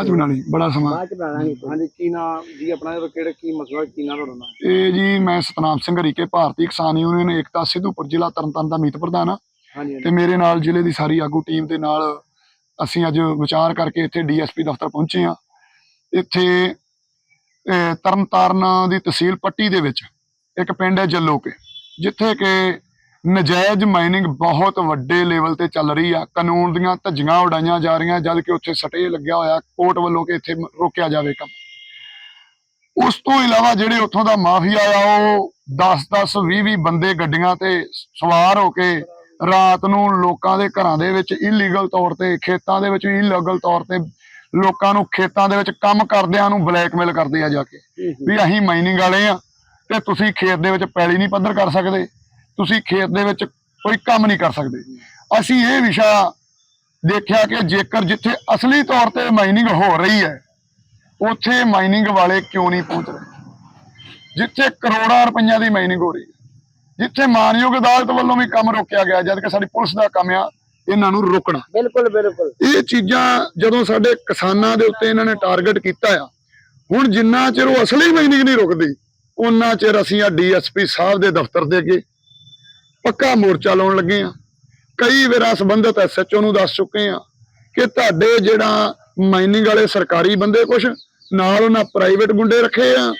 ਬਾਅਦ ਚ ਬਣਾ ਲਈ ਬੜਾ ਸਮਾਂ। ਬਾਅਦ ਚ ਬਣਾ ਲਾਂਗੇ ਹਾਂਜੀ ਕੀ ਨਾਮ ਜੀ ਆਪਣਾ ਇਹ ਕਿਹੜੇ ਕੀ ਮਸਲਾ ਕੀ ਨਾਮ ਤੁਹਾਡਾ? ਨਾਮ ਇਹ ਜੀ ਮੈਂ ਸਤਨਾਮ ਸਿੰਘ ਹਰੀਕੇ ਭਾਰਤੀ ਕਿਸਾਨ ਯੂਨੀਅਨ ਏਕਤਾ ਸਿੱਧੂਪੁਰ ਜ਼ਿਲ੍ਹਾ ਤਰਨਤਾਰਨ ਦਾ ਮੀਤ ਪ੍ਰਧਾਨ ਆ ਹਾਂਜੀ ਤੇ ਮੇਰੇ ਨਾਲ ਜ਼ਿਲ੍ਹੇ ਦੀ ਸਾਰੀ ਆਗੂ ਟੀਮ ਦੇ ਨਾਲ ਅਸੀਂ ਅੱਜ ਵਿਚਾਰ ਕਰਕੇ ਇੱਥੇ ਡੀਐਸਪੀ ਦਫ਼ਤਰ ਪਹੁੰਚੇ ਆ ਇੱਥੇ ਅਹ, ਤਰਨਤਾਰਨ ਦੀ ਤਹਿਸੀਲ ਪੱਟੀ ਦੇ ਵਿੱਚ ਇੱਕ ਪਿੰਡ ਹੈ ਜੱਲੋਕੇ ਜਿੱਥੇ ਕਿ ਨਜਾਇਜ਼ ਮਾਈਨਿੰਗ ਬਹੁਤ ਵੱਡੇ ਲੈਵਲ ਤੇ ਚੱਲ ਰਹੀ ਆ। ਕਾਨੂੰਨ ਦੀਆਂ ਧੱਜੀਆਂ ਉਡਾਈਆਂ ਜਾ ਰਹੀਆਂ ਜਦ ਕਿ ਉੱਥੇ ਸਟੇ ਲੱਗਿਆ ਹੋਇਆ ਕੋਰਟ ਵੱਲੋਂ ਕਿ ਇੱਥੇ ਰੋਕਿਆ ਜਾਵੇ ਕੰਮ। ਉਸ ਤੋਂ ਇਲਾਵਾ ਜਿਹੜੇ ਉੱਥੋਂ ਦਾ ਮਾਫੀਆ ਆ ਉਹ 10-10 20-20 ਬੰਦੇ ਗੱਡੀਆਂ ਤੇ ਸਵਾਰ ਹੋ ਕੇ ਰਾਤ ਨੂੰ ਲੋਕਾਂ ਦੇ ਘਰਾਂ ਦੇ ਵਿੱਚ ਇਲੀਗਲ ਤੌਰ ਤੇ ਖੇਤਾਂ ਦੇ ਵਿੱਚ ਇਲੀਗਲ ਤੌਰ ਤੇ ਲੋਕਾਂ ਨੂੰ ਖੇਤਾਂ ਦੇ ਵਿੱਚ ਕੰਮ ਕਰਦਿਆਂ ਨੂੰ ਬਲੈਕਮੇਲ ਕਰਦੇ ਆ ਜਾ ਕੇ। ਵੀ ਅਸੀਂ ਮਾਈਨਿੰਗ ਵਾਲੇ ਆ ਤੇ ਤੁਸੀਂ ਖੇਤ ਦੇ ਵਿੱਚ ਪੈਲੀ ਨਹੀਂ ਪੱਧਰ ਕਰ ਸਕਦੇ। ਤੁਸੀਂ ਖੇਤ ਦੇ ਵਿੱਚ ਕੋਈ ਕੰਮ ਨਹੀਂ ਕਰ ਸਕਦੇ। ਅਸੀਂ ਇਹ ਵਿਸ਼ਾ ਦੇਖਿਆ ਕਿ ਜੇਕਰ ਜਿੱਥੇ ਅਸਲੀ ਤੌਰ ਤੇ ਮਾਈਨਿੰਗ ਹੋ ਰਹੀ ਹੈ ਉੱਥੇ ਮਾਈਨਿੰਗ ਵਾਲੇ ਕਿਉਂ ਨਹੀਂ ਪਹੁੰਚ ਰਹੇ? ਜਿੱਥੇ ਕਰੋੜਾਂ ਰੁਪਈਆ ਦੀ ਮਾਈਨਿੰਗ ਹੋ ਰਹੀ ਹੈ ਜਿੱਥੇ ਮਾਨਯੋਗ ਅਦਾਲਤ ਵੱਲੋਂ ਵੀ ਕੰਮ ਰੋਕਿਆ ਗਿਆ ਜਦ ਕਿ ਸਾਡੀ ਪੁਲਿਸ ਦਾ ਕੰਮ ਆ ਇਹਨਾਂ ਨੂੰ ਰੋਕਣਾ। ਬਿਲਕੁਲ ਬਿਲਕੁਲ। ਇਹ ਚੀਜ਼ਾਂ ਜਦੋਂ ਸਾਡੇ ਕਿਸਾਨਾਂ ਦੇ ਉੱਤੇ ਇਹਨਾਂ ਨੇ ਟਾਰਗੇਟ ਕੀਤਾ ਆ ਹੁਣ ਜਿੰਨਾ ਚਿਰ ਉਹ ਅਸਲੀ ਮਾਈਨਿੰਗ ਨਹੀਂ ਰੁਕਦੀ ਉਹਨਾਂ ਚਿਰ ਅਸੀਂ ਆ ਡੀਐਸਪੀ ਸਾਹਿਬ ਦੇ ਦਫ਼ਤਰ ਦੇ ਅੱਗੇ ਪੱਕਾ ਮੋਰਚਾ ਲਾਉਣ ਲੱਗੇ ਆ। ਕਈ ਵਾਰ ਸੰਬੰਧਤ ਐਸਐਚਓ ਨੂੰ ਦੱਸ ਚੁੱਕੇ ਆ ਕਿ ਤੁਹਾਡੇ ਜਿਹੜਾ ਮਾਈਨਿੰਗ ਵਾਲੇ ਸਰਕਾਰੀ ਬੰਦੇ ਕੁਛ, ਨਾਲ ਉਹਨਾਂ ਪ੍ਰਾਈਵੇਟ ਗੁੰਡੇ ਰੱਖੇ ਆ,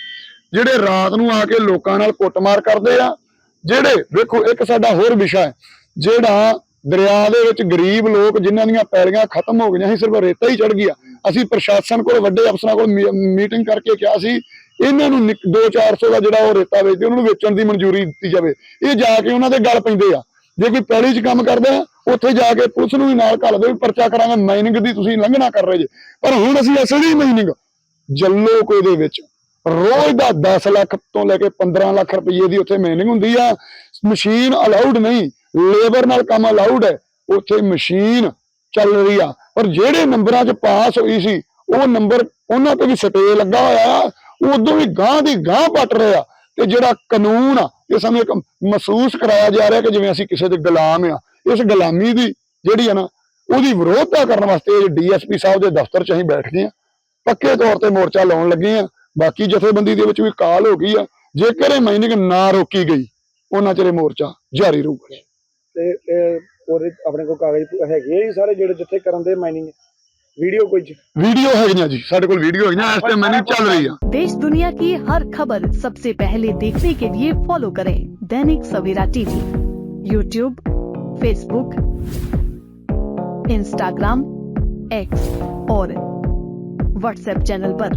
ਜਿਹੜੇ ਰਾਤ ਨੂੰ ਆ ਕੇ ਲੋਕਾਂ ਨਾਲ ਕੁੱਟਮਾਰ ਕਰਦੇ ਆ, ਜਿਹੜੇ ਵੇਖੋ ਇੱਕ ਸਾਡਾ ਹੋਰ ਵਿਸ਼ਾ ਹੈ, ਜਿਹੜਾ ਦਰਿਆ ਦੇ ਵਿੱਚ ਗਰੀਬ ਲੋਕ ਜਿਨ੍ਹਾਂ ਦੀਆਂ ਪੈਲੀਆਂ ਖਤਮ ਹੋ ਗਈਆਂ ਸੀ, ਸਿਰਫ ਰੇਤਾ ਹੀ ਚੜ ਗਿਆ। ਅਸੀਂ ਪ੍ਰਸ਼ਾਸਨ ਕੋਲ, ਵੱਡੇ ਅਫਸਰਾਂ ਕੋਲ ਮੀਟਿੰਗ ਕਰਕੇ ਕਿਹਾ ਸੀ ਇਹਨਾਂ ਨੂੰ 2-400 ਦਾ ਜਿਹੜਾ ਉਹ ਰੇਤਾ ਵੇਚਦੇ ਉਹਨਾਂ ਨੂੰ ਵੇਚਣ ਦੀ ਮਨਜ਼ੂਰੀ ਦਿੱਤੀ ਜਾਵੇ। ਇਹ ਜਾ ਕੇ ਉਹਨਾਂ ਦੇ ਗੱਲ ਪੈਂਦੇ ਆ। ਜੇ ਕੋਈ ਪੈਲੀ 'ਚ ਕੰਮ ਕਰਦਾ ਉੱਥੇ ਜਾ ਕੇ ਪੁਲਿਸ ਨੂੰ ਵੀ ਨਾਲ ਘੱਲ ਦੇ ਪਰਚਾ ਕਰਾਂਗੇ ਮਾਈਨਿੰਗ ਦੀ ਤੁਸੀਂ ਲੰਘਣਾ ਕਰ ਰਹੇ ਜੇ। ਪਰ ਹੁਣ ਅਸੀਂ ਅਸਲੀ ਮਾਈਨਿੰਗ ਜੱਲੋ ਕੋਈ ਦੇ ਵਿੱਚ ਰੋਜ਼ ਦਾ 10 ਲੱਖ ਤੋਂ ਲੈ ਕੇ 15 ਲੱਖ ਰੁਪਏ ਦੀ ਉੱਥੇ ਮਾਈਨਿੰਗ ਹੁੰਦੀ ਆ। ਮਸ਼ੀਨ ਅਲਾਉਡ ਨਹੀਂ ਲੇਬਰ ਨਾਲ ਕੰਮ ਅਲਾਉਡ ਹੈ, ਉੱਥੇ ਮਸ਼ੀਨ ਚੱਲ ਰਹੀ ਆ। ਪਰ ਜਿਹੜੇ ਨੰਬਰਾਂ 'ਚ ਪਾਸ ਹੋਈ ਸੀ, ਉਹ ਨੰਬਰ ਉਹਨਾਂ ਤੇ ਵੀ ਸਟੇ ਲੱਗਾ ਹੋਇਆ। ਆ ਉਦੋਂ ਵੀ ਗਾਂ ਦੀ ਗਾਂ ਪੱਟ ਰਿਹਾ ਤੇ ਜਿਹੜਾ ਕਾਨੂੰਨ ਆ, ਇਹ ਸਾਨੂੰ ਇੱਕ ਮਹਿਸੂਸ ਕਰਾਇਆ ਜਾ ਰਿਹਾ ਕਿ ਜਿਵੇਂ ਅਸੀਂ ਕਿਸੇ ਦੇ ਗੁਲਾਮ ਆ, ਇਸ ਗੁਲਾਮੀ ਦੀ ਜਿਹੜੀ ਆ ਨਾ, ਉਹਦੀ ਵਿਰੋਧਤਾ ਕਰਨ ਵਾਸਤੇ ਡੀਐਸਪੀ ਸਾਹਿਬ ਦੇ ਦਫ਼ਤਰ 'ਚ ਅਸੀਂ ਬੈਠ ਆ। ਪੱਕੇ ਤੌਰ ਤੇ ਮੋਰਚਾ ਲਾਉਣ ਲੱਗੇ ਆ। ਬਾਕੀ ਜਥੇਬੰਦੀ ਦੇ ਵਿੱਚ ਵੀ ਕਾਲ ਹੋ ਗਈ ਆ। ਜੇਕਰ ਇਹ ਮਾਈਨਿੰਗ ਨਾ ਰੋਕੀ ਗਈ, ਉਹਨਾਂ ਚਿਰ ਮੋਰਚਾ ਜਾਰੀ ਰਹੂਗਾ। ਤੇ ਇਹ ਉਹਦੇ ਆਪਣੇ ਕੋਲ ਕਾਗਜ਼ ਹੈਗੇ ਆ ਜੀ ਸਾਰੇ ਜਿਹੜੇ ਜਿੱਥੇ ਕਰਨ ਦੇ ਮਾਈਨਿੰਗ ਵੀਡੀਓ ਕੋਈ ਚ? ਵੀਡੀਓ ਹੈਗੀਆਂ ਜੀ ਸਾਡੇ ਕੋਲ ਵੀਡੀਓ ਹੈਗੀਆਂ ਇਸ ਤੇ ਮਾਈਨਿੰਗ ਚੱਲ ਰਹੀ ਆ देश दुनिया की हर खबर सबसे पहले देखने के लिए फॉलो करें Dainik Savera TV YouTube Facebook Instagram X और व्हाट्सएप चैनल पर।